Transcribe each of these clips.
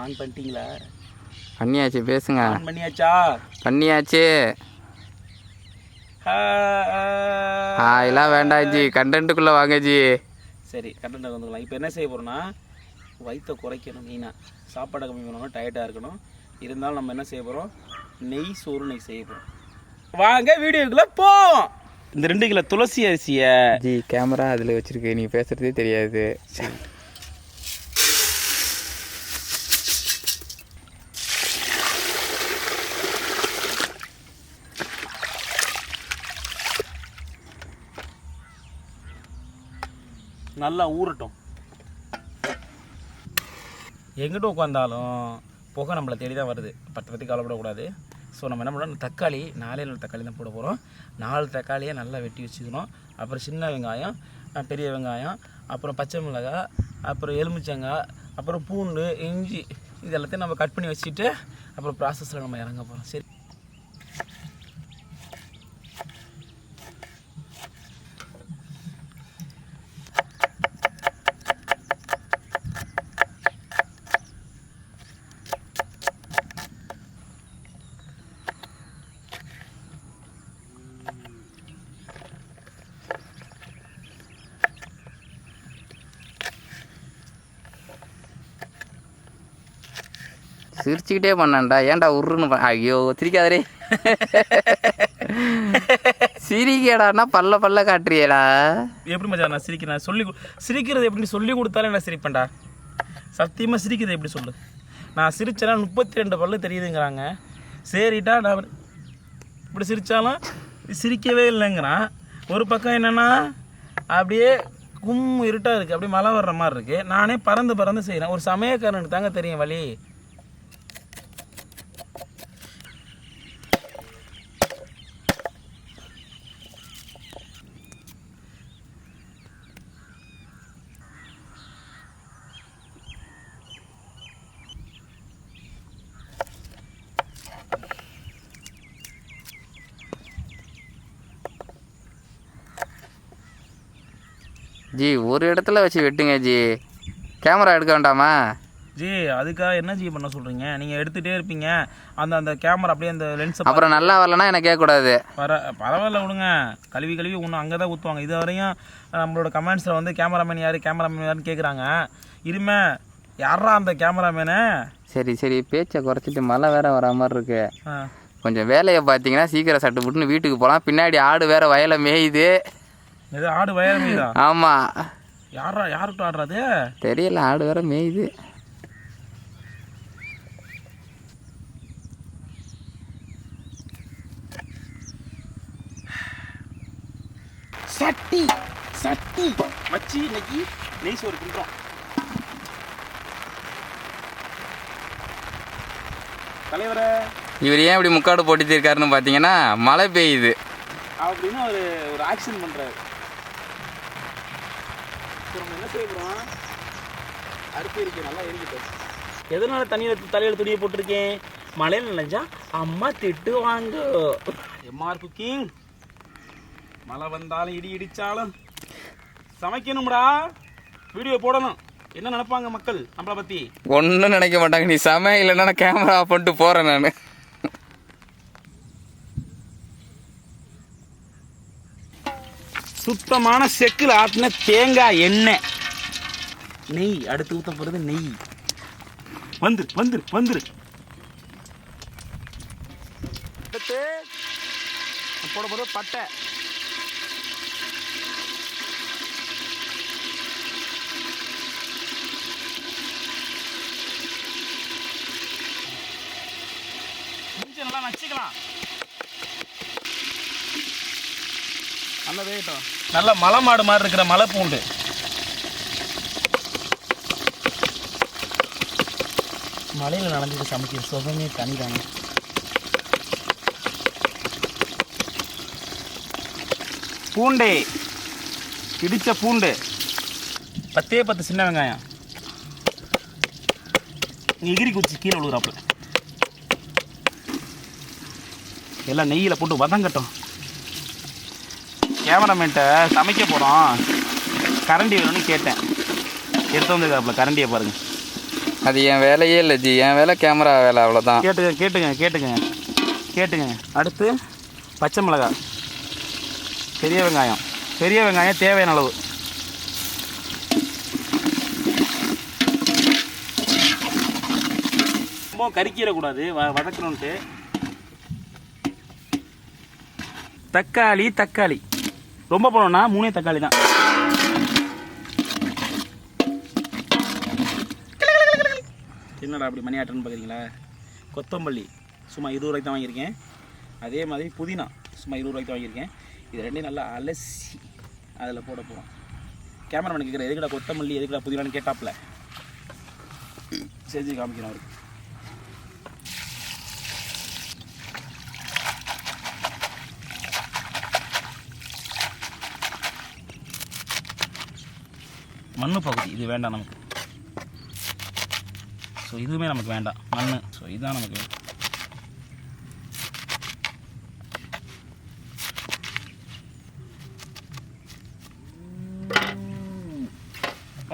On பண்ணிட்டீங்களா? பண்ணியாச்சு பேசுங்க. ஆன் பண்ணியாச்சா? பண்ணியாச்சு. ஆ, அதெல்லாம் வேண்டாம் ஜி. கண்டென்ட்டுக்குள்ளே வாங்க ஜி. சரி கண்டென்ட் வந்துக்கலாம். இப்போ என்ன செய்ய போகிறோம்னா வயிற்றை குறைக்கணும் மெயினாக சாப்பாடை கம்மி பண்ணணும் டயர்டாக இருக்கணும். இருந்தாலும் நம்ம என்ன செய்ய போகிறோம் நெய் சோறு நெய் செய்ய போகிறோம் வாங்க வீடியோக்குள்ளே போவோம். இந்த ரெண்டு கிலோ துளசி அரிசியை ஜி கேமரா அதில் வச்சிருக்கு. நீ பேசுறதே தெரியாது. நல்லா ஊறட்டும். எங்கிட்ட உட்காந்தாலும் புகை நம்மளை தேடி தான் வருது. பத்து பற்றி கவலைப்படக்கூடாது ஸோ நம்ம என்ன பண்ணோம் தக்காளி நாலே நாலு தக்காளி தான் போட போகிறோம் நாலு தக்காளியை நல்லா வெட்டி வச்சுக்கணும். அப்புறம் சின்ன வெங்காயம் பெரிய வெங்காயம் அப்புறம் பச்சை மிளகாய் அப்புறம் எலுமிச்சங்காய் அப்புறம் பூண்டு இஞ்சி இது எல்லாத்தையும் நம்ம கட் பண்ணி வச்சுட்டு அப்புறம் ப்ராசஸில் நம்ம இறங்க போகிறோம் சரி. சிரிச்சுக்கிட்டே பண்ணேன்டா. ஏன்டா உருன்னு ஐயோ சிரிக்காதரே சிரிக்கடான்னா பல்ல பல்ல காட்டுறியடா. எப்படி மச்சா நான் சிரிக்கிறேன்? சொல்லி சிரிக்கிறது எப்படி சொல்லி கொடுத்தாலே நான் சிரிப்பேன்டா. சத்தியமாக சிரிக்கிறது எப்படி சொல்லு? நான் சிரிச்சேன்னா முப்பத்தி ரெண்டு பல்லு தெரியுதுங்கிறாங்க. சரிட்டா நான் இப்படி சிரித்தாலும் சிரிக்கவே இல்லைங்கிறான். ஒரு பக்கம் என்னென்னா அப்படியே கும் இருட்டாக இருக்குது அப்படியே மழை வர்ற மாதிரி இருக்குது நானே பறந்து பறந்து செய்கிறேன் ஒரு சமயக்காரனுக்கு தாங்க தெரியும் வழி ஜி ஒரு இடத்துல வச்சு வெட்டுங்க ஜி. கேமரா எடுக்க வேண்டாமா? ஜி அதுக்காக என்ன ஜி பண்ண சொல்கிறீங்க நீங்கள் எடுத்துகிட்டே இருப்பீங்க. அந்த அந்த கேமரா அப்படியே அந்த லென்ஸை அப்புறம் நல்லா வரலன்னா எனக்கு கேட்கக்கூடாது? வர பரவாயில்ல விடுங்க. கழுவி கழுவி ஒன்றும் அங்கே தான் ஊற்றுவாங்க இது வரையும் நம்மளோட கமெண்ட்ஸில் வந்து கேமராமேன் யார் கேமராமேன் யாருன்னு கேட்குறாங்க இருமே யாரா அந்த கேமராமேனு சரி சரி. பேச்சை குறைச்சிட்டு மழை வேற வர மாதிரி இருக்கு. கொஞ்சம் வேலையை பார்த்தீங்கன்னா சீக்கிரம் சட்டு புட்டுன்னு வீட்டுக்கு போகலாம் பின்னாடி ஆடு வேற வயலை மேயுது. எது ஆடு வயல் மீதா? ஆமாம் யாரா யாருக்கிட்ட ஆடுறது? தெரியல ஆடு வேற மேயுது. சட்டி சட்டி. வச்சு இன்னைக்கு நெய் சோறு கிண்டுறோம் தலைவரை. இவர் ஏன் இப்படி முக்காடு போட்டுட்டு இருக்காருன்னு பார்த்தீங்கன்னா மழை பெய்யுது. அப்படின்னு ஒரு ஒரு ஆக்ஷன் பண்ணுறாரு இப்போ நம்ம என்ன செய்ய போகிறோம் அரிசி இருக்கு நல்லா எரிக்கிட்டோம் எதனால தண்ணியில் தலையில் துணியை போட்டிருக்கேன்? மழையில் நினைஞ்சா அம்மா திட்டுவாங்க எம்ஆர் குக்கிங் மழை வந்தாலும் இடி இடிச்சாலும் சமைக்கணும்டா. வீடியோ போடணும். என்ன நினைப்பாங்க மக்கள் நம்மளை பற்றி ஒன்றும் நினைக்க மாட்டாங்க. நீ சம இல்லைன்னா நான் கேமரா ஆஃப் பண்ணிட்டு போகிறேன் நான். சுத்தமான செக்கில் ஆட்டின தேங்காய் எண்ணெய். நெய் அடுத்து ஊற்ற போகிறது நெய். வந்துரு வந்துரு வந்துரு. அடுத்து போட போகிறது பட்டை. நல்லா நச்சுக்கலாம் நல்லா வேகட்டும் நல்ல மலை மாடு மாதிரி இருக்கிற மலை பூண்டு மலையில் நனைஞ்சிட்டு சமைக்கிற சுகமே தனிதானே. பூண்டே. இடிச்ச பூண்டு. பத்தே பத்து சின்ன வெங்காயம். எகிரி குச்சி கீழே விழுகுறாப்புல. எல்லாம் நெய்யில் போட்டு வதங்கட்டும். கேமராமேன்ட்ட சமைக்க போகிறோம் கரண்டி வேணும்னு கேட்டேன். எடுத்து வந்திருக்காப்புல கரண்டியை பாருங்க. அது என் வேலையே இல்லை ஜி. என் வேலை கேமரா வேலை அவ்வளோதான் கேட்டுங்க கேட்டுங்க கேட்டுங்க. கேட்டுங்க. அடுத்து பச்சை மிளகாய். பெரிய வெங்காயம். பெரிய வெங்காயம் தேவையான அளவு. ரொம்ப கறிக்கிடக்கூடாது வ வதக்கணுன்ட்டு தக்காளி தக்காளி. ரொம்ப போனோம்னா மூணே தக்காளி தான். என்னடா அப்படி மணி ஆட்டன்னு பார்க்குறீங்களா கொத்தமல்லி. சும்மா இருபது ரூபாய்க்கு தான் வாங்கியிருக்கேன். அதே மாதிரி புதினா. சும்மா இருபது ரூபாய்க்கு தான் வாங்கியிருக்கேன். இது ரெண்டையும் நல்லா அலசி அதில் போட போகிறோம் கேமராமேன் கேட்குறேன் எதுக்குடா கொத்தமல்லி எதுக்கடா புதினான்னு கேட்டாப்புல செஞ்சு காமிக்கிறேன் அவருக்கு. மண் பகுதி. இது வேண்டாம் நமக்கு. ஸோ இதுவுமே நமக்கு வேண்டாம். மண் ஸோ இதுதான் நமக்கு வேணும்.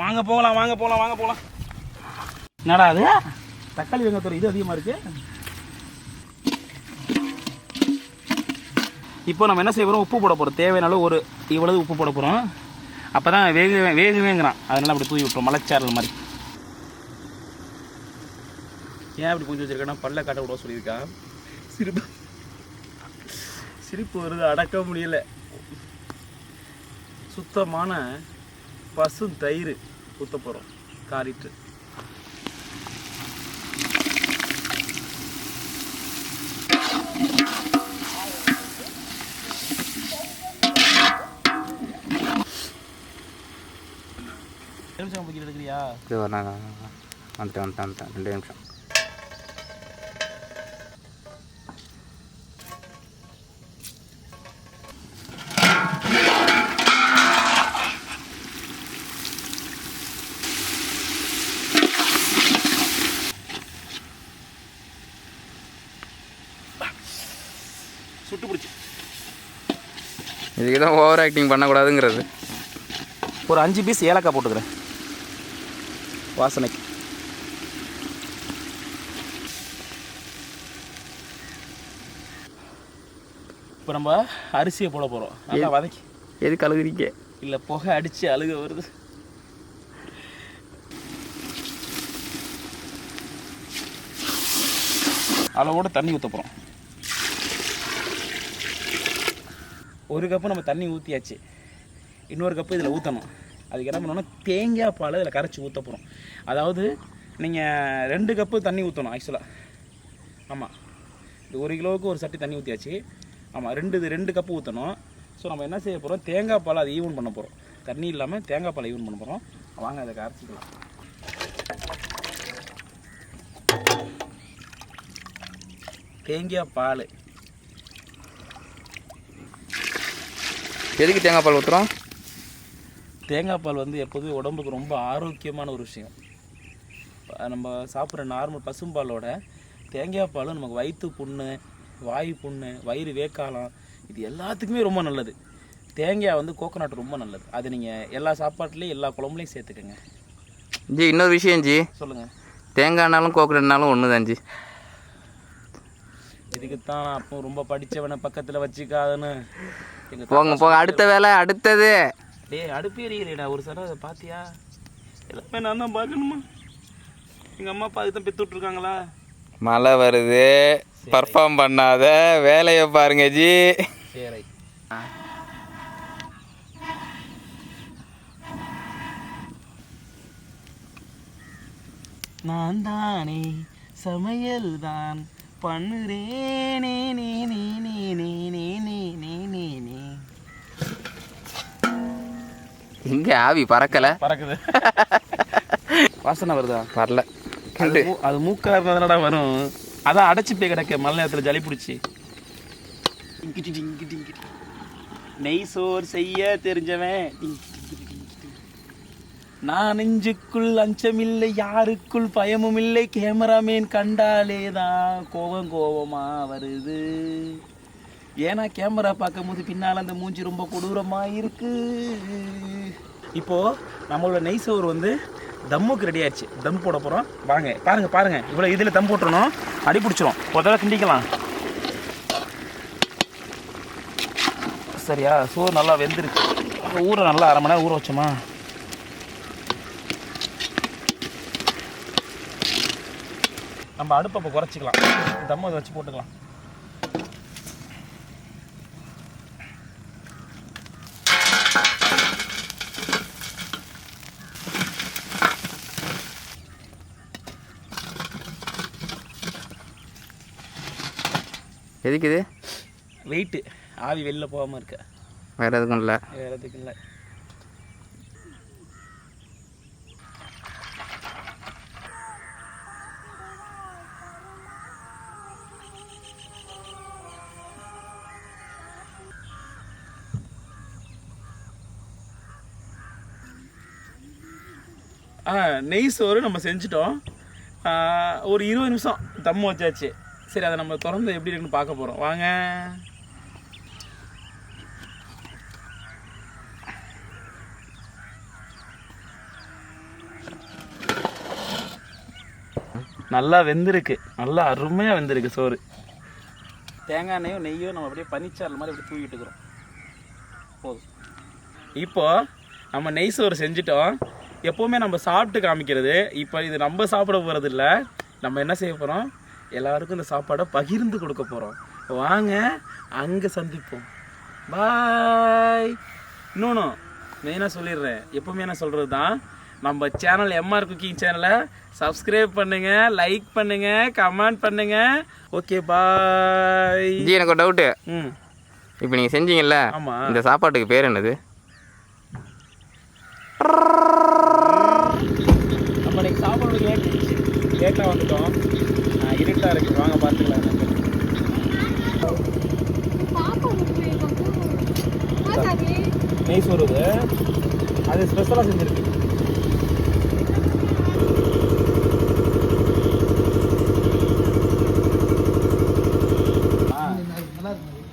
வாங்க போகலாம் வாங்க போகலாம் வாங்க போகலாம். என்னடா அது? தக்காளி வெங்காயத்தோட இது அதிகமாக இருக்கு. இப்போ நம்ம என்ன செய்ய போகிறோம் உப்பு போட போகிறோம் தேவையான அளவு ஒரு இவ்வளவு உப்பு போட போகிறோம் அப்போ தான் வேக வேகுவேங்கிறான். அதனால் அப்படி தூவி விட்டுரும். மலைச்சாரல் மாதிரி. ஏன் அப்படி புரிஞ்சு வச்சுருக்கேன்னா பல்ல காட்ட விட சொல்லியிருக்கா. சிரிப்பு. சிரிப்பு வருது அடக்க முடியல. சுத்தமான பசு தயிர் ஊற்ற போகிறோம் காரிட்டு. நிமிஷம் போய்கிட்டு இருக்கிறியா இது ஒரு வந்துட்டேன் வந்துட்டேன் வந்துட்டேன். ரெண்டு நிமிஷம். சுட்டு பிடிச்சி. இதுக்கு தான் ஓவர் ஆக்டிங் பண்ணக்கூடாதுங்கிறது. ஒரு அஞ்சு பீஸ் ஏலக்காய் போட்டுக்கிறேன். வாசனைக்கு. இப்போ நம்ம அரிசியை போட போகிறோம் நல்லா வதக்கி. எது கழுகுறீங்க இல்லை புகை அடித்து அழுக வருது. அளவோட தண்ணி ஊற்ற போகிறோம் ஒரு கப்பு நம்ம தண்ணி ஊற்றியாச்சு இன்னொரு கப்பு இதில் ஊற்றணும் அதுக்கு என்ன பண்ணணும்னா தேங்காய் பால் இதில் கரைச்சி ஊற்ற போகிறோம் அதாவது நீங்கள் ரெண்டு கப்பு தண்ணி ஊற்றணும் ஆக்சுவலாக ஆமாம் இது ஒரு கிலோவுக்கு ஒரு சட்டி தண்ணி ஊற்றியாச்சு ஆமாம் ரெண்டு இது ரெண்டு கப்பு ஊற்றணும் ஸோ நம்ம என்ன செய்ய போகிறோம் தேங்காய் பால் அதை ஈவன் பண்ண போகிறோம் தண்ணி இல்லாமல் தேங்காய் பால் ஈவன் பண்ண போகிறோம் வாங்க அதை கரைச்சிக்கலாம் தேங்காய் பால். எதுக்கு தேங்காய் பால் ஊற்றுறோம் தேங்காய் பால் வந்து எப்போதுமே உடம்புக்கு ரொம்ப ஆரோக்கியமான ஒரு விஷயம். நம்ம சாப்பிட்ற நார்மல் பசும்பாலோட தேங்காய் பால் நமக்கு வயிற்று புண்ணு வாய் புண்ணு வயிறு வேக்காலம் இது எல்லாத்துக்குமே ரொம்ப நல்லது. தேங்காய் வந்து கோகோனட் ரொம்ப நல்லது. அது நீங்கள் எல்லா சாப்பாட்டுலேயும் எல்லா குழம்புலையும் சேர்த்துக்கோங்க. ஜி இன்னொரு விஷயம் ஜி. சொல்லுங்கள் தேங்காய்னாலும் கோகனட்னாலும் ஒன்று தான் ஜி. இதுக்கு தான் நான் அப்போ ரொம்ப படித்தவனை பக்கத்தில் வச்சுக்காதுன்னு. போங்க போங்க. அடுத்த வேலை அடுத்தது. டேய் அடுப்பு எரியலைடா ஒரு அதை பார்த்தியா எல்லாமே நான் தான் பார்க்கணுமா? எங்கள் அம்மா அப்பா அதுக்கு தான் பெற்று விட்ருக்காங்களா மழை வருது. பர்ஃபார்ம் பண்ணாத. வேலையை பாருங்க ஜி. சரி. நான் தானே சமையல் தான் பண்ணுறேனே நீ நீ நீ நீ நீ நீ நீ நீ நீ. எங்க ஆவி பறக்கல. பறக்குது. வாசனை வருதா? வரல. மூ- அது மூக்கா இருந்ததுனடா வரும். அதான் அடைச்சி போய் கிடக்க மழை நேரத்தில் ஜலி பிடிச்சி. நெய் சோறு செய்ய தெரிஞ்சவன். நான் நெஞ்சுக்குள் அஞ்சமில்லை யாருக்குள் பயமும் இல்லை. கேமராமேன் கண்டாலே தான் கோபம் கோபமா வருது. ஏன்னா கேமரா பார்க்கும்போது பின்னால் அந்த மூஞ்சி ரொம்ப கொடூரமாக இருக்கு இப்போ நம்மளோட நெய் சோறு வந்து தம்முக்கு ரெடி ஆயிடுச்சு. தம் போட போகிறோம் வாங்க பாருங்க பாருங்க. இவ்வளோ இதில் தம் போட்டுருணும் அடி பிடிச்சிரும். ஒரு தடவை கிண்டிக்கலாம் சரியா? சோறு நல்லா வெந்துருச்சு. ஊற நல்லா அரை மணி நேரம் ஊற வச்சோமா? நம்ம அடுப்பை குறைச்சிக்கலாம். தம்மை அதை வச்சு போட்டுக்கலாம். எதுக்கு இது வெயிட்டு. ஆவி வெளில போகாமல் இருக்க. வேறு எதுக்கும் இல்லை. வேறு எதுக்கும் இல்லை. நெய் சோறு நம்ம செஞ்சிட்டோம். ஒரு இருபது நிமிஷம் தம்மு வச்சாச்சு. சரி அதை நம்ம திறந்து எப்படி இருக்குன்னு பார்க்க போகிறோம் வாங்க. நல்லா வெந்திருக்கு. நல்லா அருமையாக வெந்திருக்கு சோறு. தேங்காய் எண்ணெயோ நெய்யோ நம்ம அப்படியே பனிச்சாறு மாதிரி அப்படியே தூவிட்டுக்கிறோம் போதும். இப்போ நம்ம நெய் சோறு செஞ்சிட்டோம். எப்போவுமே நம்ம சாப்பிட்டு காமிக்கிறது. இப்போ இது நம்ம சாப்பிட போகிறது இல்லை நம்ம என்ன செய்ய போகிறோம் எல்லாருக்கும் இந்த சாப்பாடை பகிர்ந்து கொடுக்க போகிறோம் வாங்க அங்கே சந்திப்போம். பாய் இன்னொன்று மெயினாக சொல்லிடுறேன்? எப்பவுமே நான் சொல்கிறது தான் நம்ம சேனல் எம்ஆர் குக்கிங் சேனலை சப்ஸ்கிரைப் பண்ணுங்கள் லைக் பண்ணுங்கள் கமெண்ட் பண்ணுங்கள் ஓகே பாய் ஜி எனக்கு ஒரு டவுட்டு ம். இப்போ நீங்கள் செஞ்சீங்கல்ல ஆமாம் இந்த சாப்பாட்டுக்கு பேர் என்னது? நம்ம சாப்பாடு லேட் லேட்டாக வந்துட்டோம். ஆ, இருட்டா இருக்கு வாங்க பார்த்துக்கலாம். நெய் சோறு இது. அது ஸ்பெஷலாக செஞ்சுருக்கு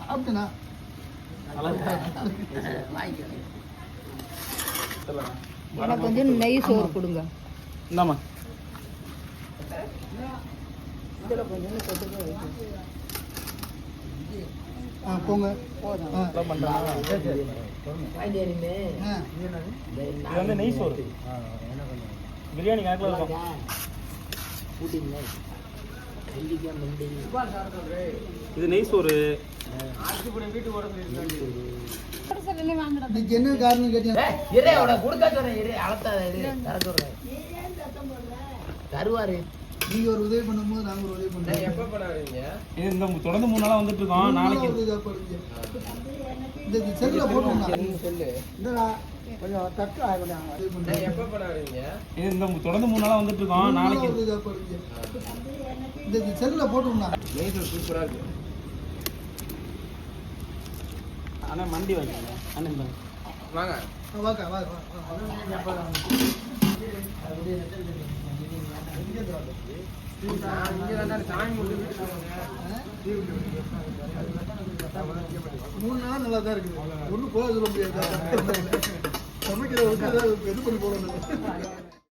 சாப்பிட்டேண்ணா எனக்கு வந்து நெய் சோறு கொடுங்க இந்தாம்மா ஆ போங்க. ஆ. எல்லாம் பண்ணுறாங்க ஆ. இது வந்து நெய் சோறு. பிரியாணி கணக்கில் இருக்கும். இது நெய் சோறு. என்ன காரணம் கேட்டீங்க? தருவாரு. நீங்க ஒரு உதவி பண்ணும்போது நாங்க ஒரு உதவி பண்றோம். இது இந்த தொடர்ந்து மூணு நாளாக வந்துட்டு இருக்கோம் நாளைக்கு ஒரு இதா பண்ணுங்க. இந்த செல்ல. போட்டுருந்தா இந்தடா கொஞ்சம் தட்டு ஆகணும் உதவி பண்றேன் இது இந்த தொடர்ந்து மூணு நாளாக வந்துட்டு இருக்கோம் நாளைக்கு ஒரு இதா பண்ணுங்க. இந்த செல்ல போட்டுருந்தா ஆனால் மண்டி வாங்க. அண்ணன். வாங்க. வாக்கா வா வா, வா. மூணு நாள் நல்லா தான் இருக்குது. ஒன்றும் போக சொல்ல முடியாது. சமைக்கிற வந்து எது பண்ணி போகணும்